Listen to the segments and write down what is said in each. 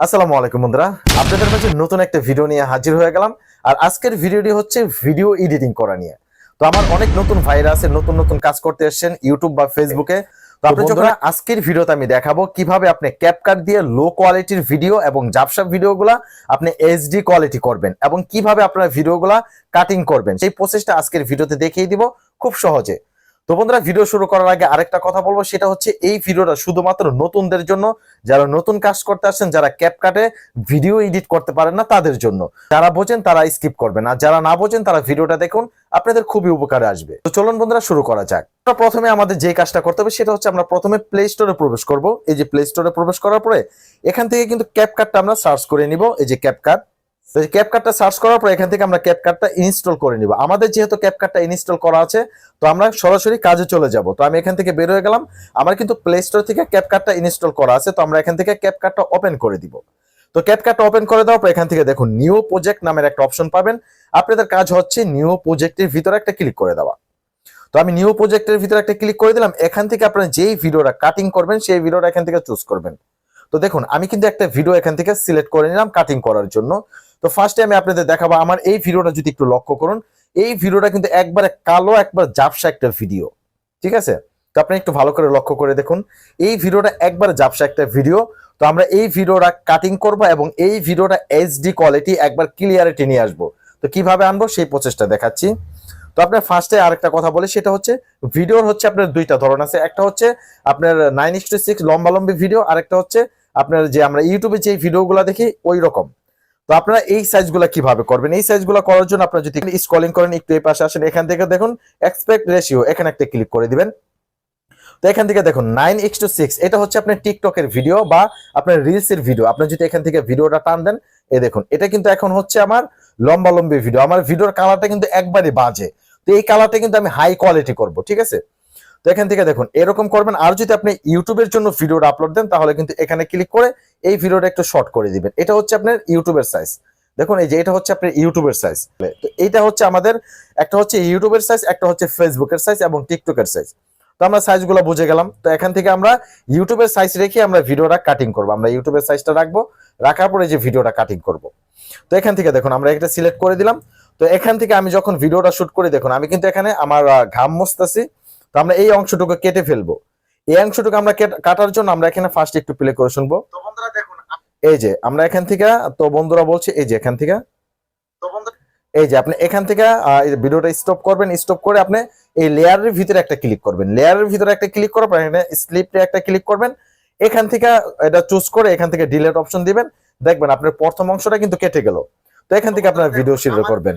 আসসালামু আলাইকুম বন্ধুরা। আপনাদের কাছে নতুন একটা ভিডিও নিয়ে হাজির হয়ে গেলাম। আর আজকের ভিডিওটি হচ্ছে ভিডিও এডিটিং করা নিয়ে। তো আমার অনেক নতুন ভাইরা আছে নতুন নতুন কাজ করতে এসেছেন ইউটিউব বা ফেসবুকে তো আপনি যখন আজকের ভিডিওতে আমি দেখাবো কীভাবে আপনি ক্যাপকাট দিয়ে লো কোয়ালিটির ভিডিও এবং জাপসাপ ভিডিওগুলা আপনি এইচডি কোয়ালিটি করবেন এবং কীভাবে আপনার ভিডিওগুলা কাটিং করবেন। সেই প্রসেসটা আজকের ভিডিওতে দেখিয়ে দিব খুব সহজে। তো বন্ধুরা ভিডিও শুরু করার আগে আরেকটা কথা বলব, সেটা হচ্ছে এই ভিডিওটা শুধুমাত্র নতুনদের জন্য, যারা নতুন কাজ করতে আসছেন, যারা ক্যাপকাটে ভিডিও এডিট করতে পারেন না, তাদের জন্য। যারা বোঝেন, তারা স্কিপ করবেন, আর যারা না বোঝেন, তারা ভিডিওটা দেখুন, আপনাদের খুবই উপকারে আসবে। তো চলুন বন্ধুরা, শুরু করা যাক। প্রথমে আমাদের যে কাজটা করতে হবে, সেটা হচ্ছে আমরা প্রথমে প্লে স্টোরে প্রবেশ করব। এই যে প্লে স্টোরে প্রবেশ করার পরে, এখান থেকে কিন্তু ক্যাপকাটটা আমরা সার্চ করে নিব। এই যে ক্যাপকাট তো ক্যাপকাটটা সার্চ করার পর এখান থেকে আমরা ক্যাপকাটটা ইনস্টল করে নিব। আমাদের যেহেতু ক্যাপকাটটা ইনস্টল করা আছে, তো আমরা সরাসরি কাজে চলে যাব। তো আমি এখান থেকে বের হয়ে গেলাম। আমার কিন্তু প্লে স্টোর থেকে ক্যাপকাটটা ইনস্টল করা আছে, তো আমরা এখান থেকে ক্যাপকাটটা ওপেন করে দিব। তো ক্যাপকাটটা ওপেন করে দেওয়ার পর এখান থেকে দেখুন নিউ প্রজেক্ট নামের একটা অপশন পাবেন। আপনাদের কাজ হচ্ছে নিউ প্রজেক্টের ভিতরে একটা ক্লিক করে দেওয়া। তো আমি নিউ প্রজেক্টের ভিতরে একটা ক্লিক করে দিলাম। এখান থেকে আপনারা যেই ভিডিওটা কাটিং করবেন, সেই ভিডিওটা এখান থেকে চুজ করবেন। তো দেখুন, আমি কিন্তু একটা ভিডিও এখান থেকে সিলেক্ট করে নিলাম কাটিং করার জন্য। তো ফার্স্টে আমি আপনাদের দেখাবো আমার এই ভিডিওটা যদি একটু লক্ষ্য করুন, এই ভিডিওটা কিন্তু একবারে কালো, একবার জাপসা একটা ভিডিও ঠিক আছে? তো আপনি একটু ভালো করে লক্ষ্য করে দেখুন, এই ভিডিওটা একবার জাপসা একটা ভিডিও তো আমরা এই ভিডিওটা কাটিং করব এবং এই ভিডিওটা এইচডি কোয়ালিটি একবার ক্লিয়ারিটি নিয়ে আসব। তো কীভাবে আনব? সেই প্রচেষ্টা দেখাচ্ছি। তো আপনার ফার্স্টে আরেকটা কথা বলি, সেটা হচ্ছে ভিডিওর হচ্ছে আপনার দুইটা ধরন আছে। একটা হচ্ছে আপনার নাইন ইস টু সিক্স লম্বালম্বি ভিডিও আরেকটা হচ্ছে আপনার যে আমরা ইউটিউবে যে ভিডিওগুলো দেখি, ওই রকম। তো আপনারা এই সাইজগুলো কীভাবে করবেন? এই সাইজগুলো করার জন্য আপনারা যদি স্কলিং করেন, একটু এই পাশে আসেন, এখান থেকে দেখুন এক্সপেক্ট রেশিও এখানে একটা ক্লিক করে দিবেন। তো এখান থেকে দেখুন নাইন এক্স টু সিক্স এটা হচ্ছে আপনার টিকটকের ভিডিও বা আপনার রিলস এর ভিডিও আপনি যদি এখান থেকে ভিডিওটা টান দেন, এই দেখুন, এটা কিন্তু এখন হচ্ছে আমার লম্বা লম্বি ভিডিও আমার ভিডিওর কালারটা কিন্তু একবারই বাজে। তো এই কালারটা কিন্তু আমি হাই কোয়ালিটি করব, ঠিক আছে? তো এখান থেকে দেখুন, এরকম করবেন, আর যদি আপনি ইউটিউবের জন্য ভিডিওটা আপলোড দেন, তাহলে কিন্তু এখানে ক্লিক করে এই ভিডিওটা একটু শর্ট করে দিবেন। এটা হচ্ছে আপনার ইউটিউবের সাইজ দেখুন, এই যে এটা হচ্ছে আপনার ইউটিউবের সাইজ তো এইটা হচ্ছে আমাদের, একটা হচ্ছে ইউটিউবের সাইজ একটা হচ্ছে ফেসবুকের সাইজ এবং টিকটকের সাইজ তো আমরা সাইজগুলো বুঝে গেলাম। তো এখান থেকে আমরা ইউটিউবের সাইজ রেখে আমরা ভিডিওটা কাটিং করব। আমরা ইউটিউবের সাইজটা রাখব, রাখার পরে যে ভিডিওটা কাটিং করব। তো এখান থেকে দেখুন, আমরা এটা সিলেক্ট করে দিলাম। তো এখান থেকে আমি যখন ভিডিওটা শুট করি দেখুন আমি কিন্তু এখানে আমার ঘাম মুছতেছি। তো আমরা এই অংশটুকু কেটে ফেলব। এই অংশটুকু আমরা কাটার জন্য আমরা এখানে ফার্স্ট একটু প্লে করে শুনব। তো বন্ধুরা দেখুন এই যে আমরা এখান থেকে তো বন্ধুরা বলছে এই যে এখান থেকে। তো বন্ধুরা এই যে আপনি এখান থেকে ভিডিওটা স্টপ করবেন স্টপ করে আপনি এই লেয়ারের ভিতরে একটা ক্লিক করবেন। লেয়ারের ভিতরে একটা ক্লিক করার পর এখানে স্লিপে একটা ক্লিক করবেন। এখান থেকে এটা চুজ করে এখান থেকে ডিলেট অপশন দিবেন। দেখবেন আপনার প্রথম অংশটা কিন্তু কেটে গেল। তো এখান থেকে আপনার ভিডিও শুরু করবেন।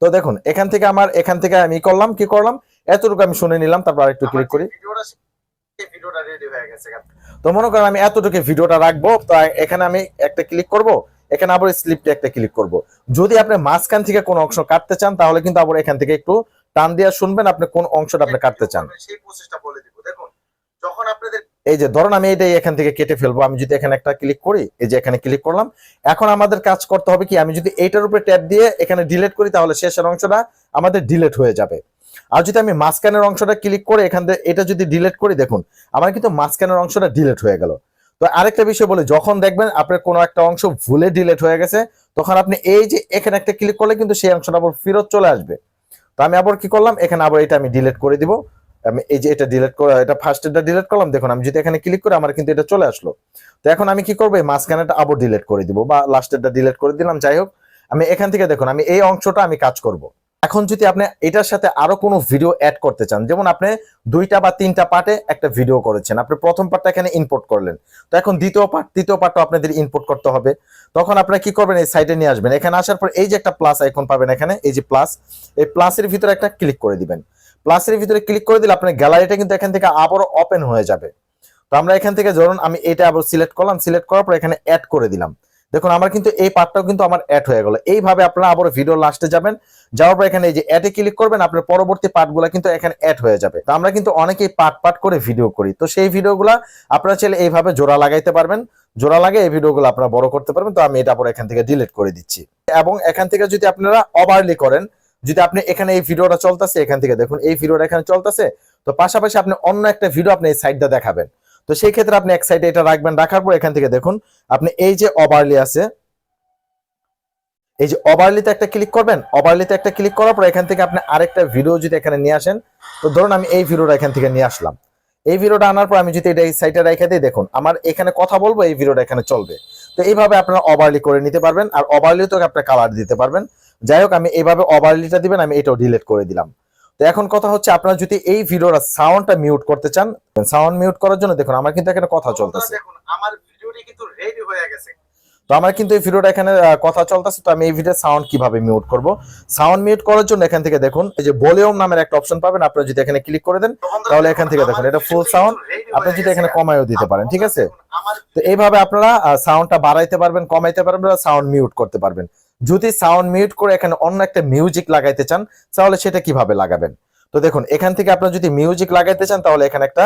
তো দেখুন এখান থেকে আমার এখান থেকে আমি করলাম কি করলাম? এতটুকু আমি শুনে নিলাম তারপর আরেকটু ক্লিক করি। তো মনে করেন আমি এতটুকু ভিডিওটা রাখব তো এখানে আমি একটা ক্লিক করব এখানে আবার স্লিপটা একটা ক্লিক করব। যদি আপনি মাঝখান থেকে কোন অংশ কাটতে চান তাহলে কিন্তু আবার এখান থেকে একটু টান দিয়ে শুনবেন আপনি কোন অংশটা আপনি কাটতে চান। সেই প্রসেসটা বলে দিব। দেখুন যখন আপনাদের এই যে ধরুন আমি এটাই এখান থেকে কেটে ফেলব, আমি যদি এখানে একটা ক্লিক করি, এই যে এখানে ক্লিক করলাম, এখন আমাদের কাজ করতে হবে কি, আমি যদি এইটার উপরে ট্যাপ দিয়ে এখানে ডিলেট করি, তাহলে শেষের অংশটা আমাদের ডিলেট হয়ে যাবে। আর যদি আমি মাঝখানের অংশটা ক্লিক করে এখান থেকে এটা যদি ডিলেট করি, দেখুন, আমার কিন্তু মাঝখানের অংশটা ডিলেট হয়ে গেল। তো আরেকটা বিষয় বলি, যখন দেখবেন আপনার কোনো একটা অংশ ভুলে ডিলেট হয়ে গেছে, তখন আপনি এই যে এখানে একটা ক্লিক করলে কিন্তু সেই অংশটা আবার ফেরত চলে আসবে। তো আমি আবার কি করলাম, এখানে আবার এটা আমি ডিলেট করে দিব। আমি এই যে এটা ডিলিট করে, এটা ফার্স্ট এটা ডিলিট করলাম, দেখুন, আমি যদি এখানে ক্লিক করি আমার কিন্তু এটা চলে আসলো। তো এখন আমি কি করব? মাঝখানেটা আবার ডিলিট করে দিব বা লাস্টেরটা ডিলিট করে দিলাম, যাই হোক। আমি এখান থেকে দেখুন, আমি এই অংশটা আমি কাজ করব। এখন যদি আপনি এটার সাথে আরও কোনো ভিডিও অ্যাড করতে চান, যেমন আপনি দুইটা বা তিনটা পার্টে একটা ভিডিও করেছেন, আপনি প্রথম পার্টটা এখানে ইনপুট করলেন। তো এখন দ্বিতীয় পার্ট তৃতীয় পার্টও আপনাদের ইনপুট করতে হবে। তখন আপনারা কি করবেন? এই সাইডে নিয়ে আসবেন। এখানে আসার পর এই যে একটা প্লাস আইকন পাবেন এখানে, এই যে প্লাস এই প্লাসের ভিতরে একটা ক্লিক করে দিবেন। প্লাসের ভিতরে ক্লিক করে দিলে আপনার গ্যালারিটা কিন্তু এখান থেকে আবারও ওপেন হয়ে যাবে। তো আমরা এখান থেকে ধরুন আমি এটা আবার সিলেক্ট করলাম সিলেক্ট করার পর এখানে অ্যাড করে দিলাম। দেখুন, আমার কিন্তু এই পার্টটাও কিন্তু আমার অ্যাড হয়ে গেল। এইভাবে আপনারা আবার ভিডিও লাস্টে যাবেন। যাওয়ার পর এখানে এই যে অ্যাডে ক্লিক করবেন, আপনার পরবর্তী পার্টগুলো কিন্তু এখানে অ্যাড হয়ে যাবে। তো আমরা কিন্তু অনেকেই পার্ট পার্ট করে ভিডিও করি। তো সেই ভিডিওগুলো আপনারা চাইলে এইভাবে জোড়া লাগাইতে পারবেন। জোড়া লাগে এই ভিডিওগুলো আপনারা বড় করতে পারবেন। তো আমি এটা পরে এখান থেকে ডিলিট করে দিচ্ছি। এবং এখান থেকে যদি আপনারা ওভারলি করেন যদি আপনি এখানে এই ভিডিওটা চলতেছে, এখান থেকে দেখুন, এই ভিডিওটা এখানে চলতেছে, তো পাশাপাশি আপনি অন্য একটা ভিডিও আপনি এই সাইডটা দেখাবেন। তো সেই ক্ষেত্রে আপনি এক সাইডে এটা রাখবেন, রাখার পর এখান থেকে দেখুন, আপনি এই যে ওভারলি আছে, এই যে ওভারলিতে একটা ক্লিক করবেন ওভারলিতে একটা ক্লিক করার পর এখান থেকে আপনি আরেকটা ভিডিও যদি এখানে নিয়ে আসেন, তো ধরুন আমি এই ভিডিওটা এখান থেকে নিয়ে আসলাম। এই ভিডিওটা আনার পর আমি যদি এটা এই সাইটে রেখে দিই, দেখুন, আমার এখানে কথা বলব, এই ভিডিওটা এখানে চলবে। তো এইভাবে আপনারা ওভারলি করে নিতে পারবেন, আর ওভারলিও তো আপনার কালার দিতে পারবেন। যাই হোক আমি এইভাবে ওভারলিটা দিবেন আমি এটাও ডিলিট করে দিলাম। তো এখন কথা হচ্ছে আপনারা যদি এই ভিডিওর সাউন্ডটা মিউট করতে চান সাউন্ড মিউট করার জন্য দেখুন আমার কিন্তু এখানে কথা চলতেছে। দেখুন আমার ভিডিওটি কিন্তু রেডি হয়ে গেছে। তো আমার কিন্তু এই ভিডিওটা এখানে কথা চলতেছে তো আমি এই ভিডিওর সাউন্ড কীভাবে মিউট করব? সাউন্ড মিউট করার জন্য এখান থেকে দেখুন এই যে ভলিউম নামের একটা অপশন পাবেন আপনারা যদি এখানে ক্লিক করে দেন তাহলে এখান থেকে দেখুন, এটা ফুল ready আপনি যদি এখানে। কমায়ও দিতে পারেন ঠিক আছে? তো এইভাবে আপনারা সাউন্ডটা বাড়াইতে পারবেন কমাইতে পারবেন সাউন্ড মিউট করতে পারবেন। যদি সাউন্ড মিউট করে এখানে অন্য একটা মিউজিক লাগাইতে চান, তাহলে সেটা কীভাবে লাগাবেন? তো দেখুন, এখান থেকে আপনারা যদি মিউজিক লাগাইতে চান, তাহলে এখানে একটা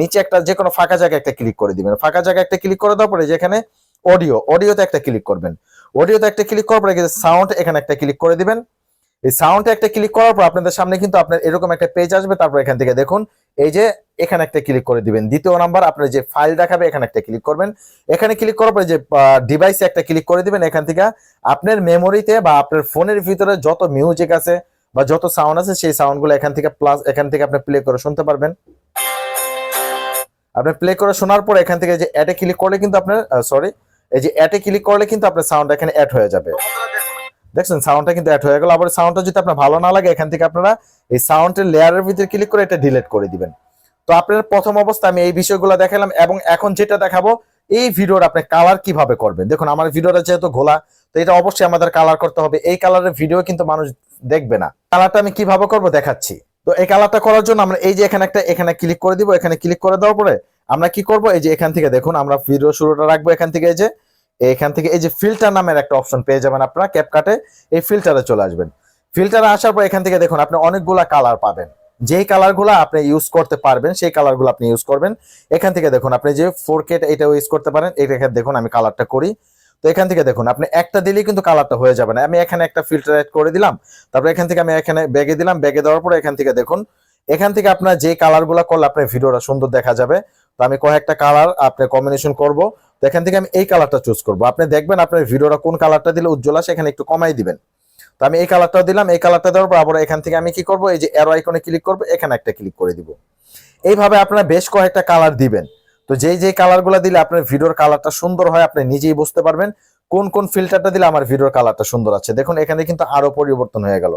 নিচে একটা যে কোনো ফাঁকা জায়গায় একটা ক্লিক করে দিবেন। ফাঁকা জায়গায় একটা ক্লিক করে দেওয়ার পরে যেখানে অডিও অডিওতে একটা ক্লিক করবেন। অডিওতে একটা ক্লিক করার পরে সাউন্ড এখানে একটা ক্লিক করে দিবেন। এই সাউন্ডে একটা ক্লিক করার পর আপনাদের সামনে কিন্তু আপনার এরকম একটা পেজ আসবে। তারপর এখান থেকে দেখুন এই যে এখানে একটা ক্লিক করে দিবেন। দ্বিতীয় নাম্বার আপনার যে ফাইল দেখাবে, এখানে একটা ক্লিক করবেন। এখানে ক্লিক করার পরে যে ডিভাইসে একটা ক্লিক করে দিবেন এখান থেকে। আপনার মেমোরিতে বা আপনার ফোনের ভিতরে যত মিউজিক আছে বা যত সাউন্ড আছে, সেই সাউন্ডগুলো এখান থেকে প্লাস এখান থেকে আপনি প্লে করে শুনতে পারবেন। আপনি প্লে করে শোনার পর এখান থেকে যে অ্যাডে ক্লিক করলে কিন্তু আপনার সরি এই যে অ্যাডে ক্লিক করলে কিন্তু আপনার সাউন্ড এখানে অ্যাড হয়ে যাবে। দেখছেন সাউন্ডটা কিন্তু অ্যাড হয়ে গেল। আবার সাউন্ডটা যদি আপনার ভালো না লাগে, এখান থেকে আপনারা এই সাউন্ডের লেয়ারের ভিতরে ক্লিক করে এটা ডিলিট করে দিবেন। তো আপনার প্রথম অবস্থা আমি এই বিষয়গুলো দেখালাম এবং এখন যেটা দেখাবো, এই ভিডিওর আপনি কালার কীভাবে করবেন? দেখুন, আমার ভিডিওটা যেহেতু ঘোলা, তো এটা অবশ্যই আমাদের কালার করতে হবে। এই কালারের ভিডিও কিন্তু মানুষ দেখবে না। কালারটা আমি কীভাবে করব দেখাচ্ছি। তো এই কালারটা করার জন্য আমরা এই যে এখানে একটা, এখানে ক্লিক করে দিব, এখানে ক্লিক করে দেওয়ার পরে আমরা কি করব? এই যে এখান থেকে দেখুন, আমরা ভিডিও শুরুটা রাখব এখান থেকে এই যে। এখান থেকে এই যে ফিল্টার নামের একটা অপশন পেয়ে যাবেন আপনারা ক্যাপকাটে এই ফিল্টারে চলে আসবেন। ফিল্টারে আসার পর এখান থেকে দেখুন, আপনি অনেকগুলা কালার পাবেন। যেই কালারগুলো আপনি ইউজ করতে পারবেন, সেই কালারগুলো আপনি ইউজ করবেন। এখান থেকে দেখুন, আপনি যে ফোর কে এটা ইউজ করতে পারেন। এটা এখানে দেখুন, আমি কালারটা করি। তো এখান থেকে দেখুন, আপনি একটা দিলেই কিন্তু কালারটা হয়ে যাবে না। আমি এখানে একটা ফিল্টার অ্যাড করে দিলাম। তারপর এখান থেকে আমি এখানে ব্যাগে দিলাম। ব্যাগে দেওয়ার পরে এখান থেকে দেখুন, এখান থেকে আপনার যে কালারগুলো করলে আপনার ভিডিওটা সুন্দর দেখা যাবে। তো আমি কয়েকটা কালার আপনি কম্বিনেশন করব। তো এখান থেকে আমি এই কালারটা চুজ করব। আপনি দেখবেন আপনার ভিডিওটা কোন কালারটা দিলে উজ্জ্বল আসে, এখানে একটু কমাই দিবেন। তো আমি এই কালারটাও দিলাম, এই কালারটা দেওয়ার পর আবার এখান থেকে আমি কি করব, এই যে অ্যারো আইকনে ক্লিক করব, এখানে একটা ক্লিক করে দিব। এইভাবে আপনারা বেশ কয়েকটা কালার দিবেন। তো যেই যেই কালারগুলো দিলে আপনার ভিডিওর কালারটা সুন্দর হয়, আপনি নিজেই বুঝতে পারবেন কোন কোন ফিল্টারটা দিলে আমার ভিডিওর কালারটা সুন্দর আছে। দেখুন, এখানে কিন্তু আরও পরিবর্তন হয়ে গেল।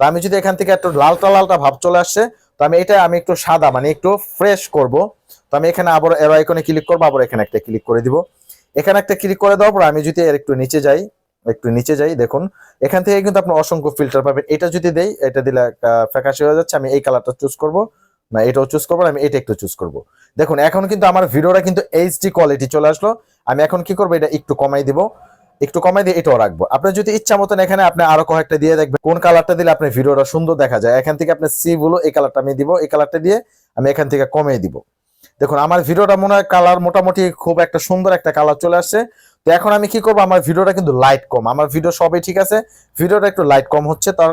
তো আমি যদি এখান থেকে একটু লালটা লালটা ভাব চলে আসছে তো আমি এটা আমি একটু সাদা মানে একটু ফ্রেশ করব। তো আমি এখানে আবার এরো আইকনে ক্লিক করব, আবার এখানে একটা ক্লিক করে দিব। এখানে একটা ক্লিক করে দেওয়ার পর আমি যদি এর একটু নিচে যাই, একটু নিচে যাই, দেখুন, এখান থেকে কিন্তু আপনি অসংখ্য ফিল্টার পাবেন। এটা যদি দেই, এটা দিলে ফ্যাকাশে হয়ে যাচ্ছে, আমি এই কালারটা চুজ করব, না, এটাও চুজ করব, আমি এটা একটু চুজ করব। দেখুন, এখন কিন্তু আমার ভিডিওটা কিন্তু এইচডি কোয়ালিটি চলে আসলো। আমি এখন কি করব, এটা একটু কমাই দিব। একটু কমাই দিয়ে এটাও রাখব। আপনি যদি ইচ্ছা মতন এখানে আপনি আরও কয়েকটা দিয়ে দেখবেন, কোন কালারটা দিলে আপনার ভিডিওটা সুন্দর দেখা যায়। এখান থেকে আপনি সি বলো, এই কালারটা আমি দিব, এই কালারটা দিয়ে আমি এখান থেকে কমিয়ে দিব। দেখুন, আমার ভিডিওটা মনে হয় কালার মোটামুটি খুব একটা সুন্দর একটা কালার চলে আসছে। তো এখন আমি কি করব? আমার ভিডিওটা কিন্তু লাইট কম। আমার ভিডিও সবই ঠিক আছে। ভিডিওটা একটু লাইট কম হচ্ছে, তার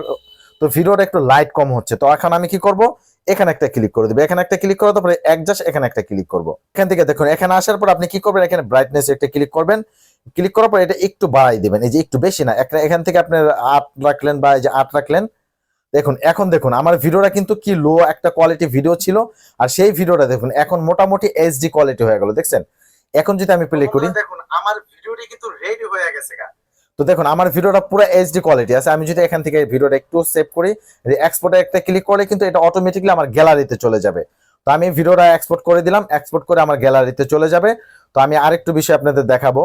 তো ভিডিওটা একটু লাইট কম হচ্ছে। তো এখন আমি কি করব? এখানে একটা ক্লিক করে দেবো। এখানে একটা ক্লিক করার পরে একজাস্ট এখানে একটা ক্লিক করব। এখান থেকে দেখুন, এখানে আসার পর আপনি কি করবেন? এখানে ব্রাইটনেস একটা ক্লিক করবেন। ক্লিক করার পর এটা একটু বাড়াই দিবেন। এই যে একটু বেশি না এখান থেকে আপনার আট রাখলেন বা এই যে আট রাখলেন দেখুন এখন দেখুন আমার ভিডিওটা কিন্তু কি লো একটা কোয়ালিটি ভিডিও ছিল আর সেই ভিডিওটা দেখুন এখন মোটামুটি এইচডি কোয়ালিটি হয়ে গেল দেখছেন? এখন যদি আমি প্লে করি দেখুন আমার ভিডিওটি কিন্তু রেডি হয়ে গেছে গা। তো দেখুন আমার ভিডিওটা পুরো এইচডি কোয়ালিটি আছে আমি যদি এখান থেকে ভিডিওটা একটু সেভ করি এক্সপোর্টে একটা ক্লিক করে কিন্তু এটা অটোমেটিকলি আমার গ্যালারিতে চলে যাবে। তো আমি ভিডিওটা এক্সপোর্ট করে দিলাম এক্সপোর্ট করে আমার গ্যালারিতে চলে যাবে। তো আমি আরেকটু বিষয় আপনাদের দেখাবো।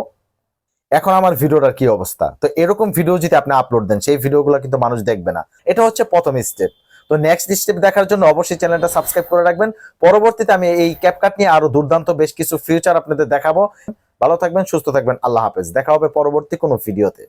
এখন আমার ভিডিওটার কি অবস্থা? তো এরকম ভিডিও যদি আপনি আপলোড দেন, সেই ভিডিওগুলো কিন্তু মানুষ দেখবে না। এটা হচ্ছে প্রথম স্টেপ তো নেক্সট স্টেপ দেখার জন্য অবশ্যই চ্যানেলটা সাবস্ক্রাইব করে রাখবেন। পরবর্তীতে আমি এই ক্যাপকাট নিয়ে আরও দুর্দান্ত বেশ কিছু ফিউচার আপনাদের দেখাবো। ভালো থাকবেন, সুস্থ থাকবেন। আল্লাহ হাফেজ। দেখা হবে পরবর্তী কোনো ভিডিওতে